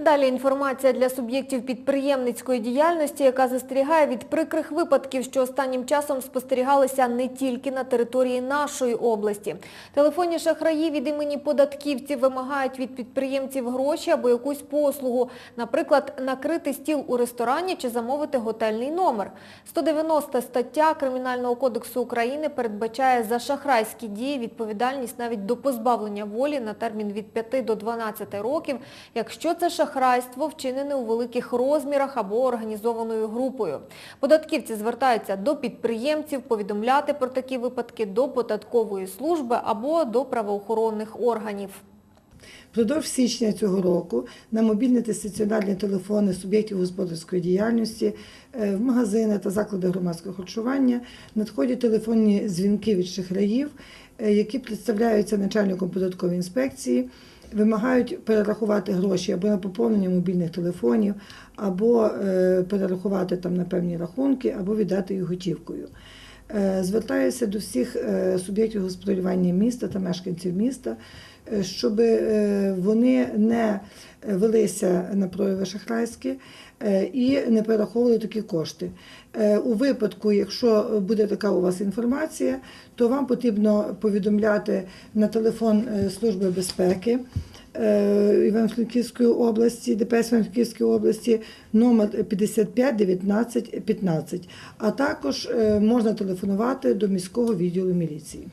Далі інформація для суб'єктів підприємницької діяльності, яка застерігає від прикрих випадків, що останнім часом спостерігалися не тільки на території нашої області. Телефонні шахраї від імені податківців вимагають від підприємців гроші або якусь послугу, наприклад, накрити стіл у ресторані чи замовити готельний номер. 190 стаття Кримінального кодексу України передбачає за шахрайські дії відповідальність навіть до позбавлення волі на термін від 5 до 12 років, якщо це шахрайство вчинене у великих розмірах або організованою групою. Податківці звертаються до підприємців повідомляти про такі випадки до податкової служби або до правоохоронних органів. Впродовж січня цього року на мобільні та стаціонарні телефони суб'єктів господарської діяльності е, в магазини та заклади громадського харчування надходять телефонні дзвінки від шахраїв, е, які представляються начальником податкової інспекції, вимагають перерахувати гроші або на поповнення мобільних телефонів, або е, перерахувати там на певні рахунки, або віддати їх готівкою. Е, Звертаюся до всіх е, суб'єктів господарювання міста та мешканців міста, щоб вони не велися на прояви шахрайські і не перераховували такі кошти. У випадку, якщо буде така у вас інформація, то вам потрібно повідомляти на телефон Служби безпеки. Е, Івано-Франківської області, ДПС Івано-Франківської області номер 55 19 15. А також е, можна телефонувати до міського відділу міліції.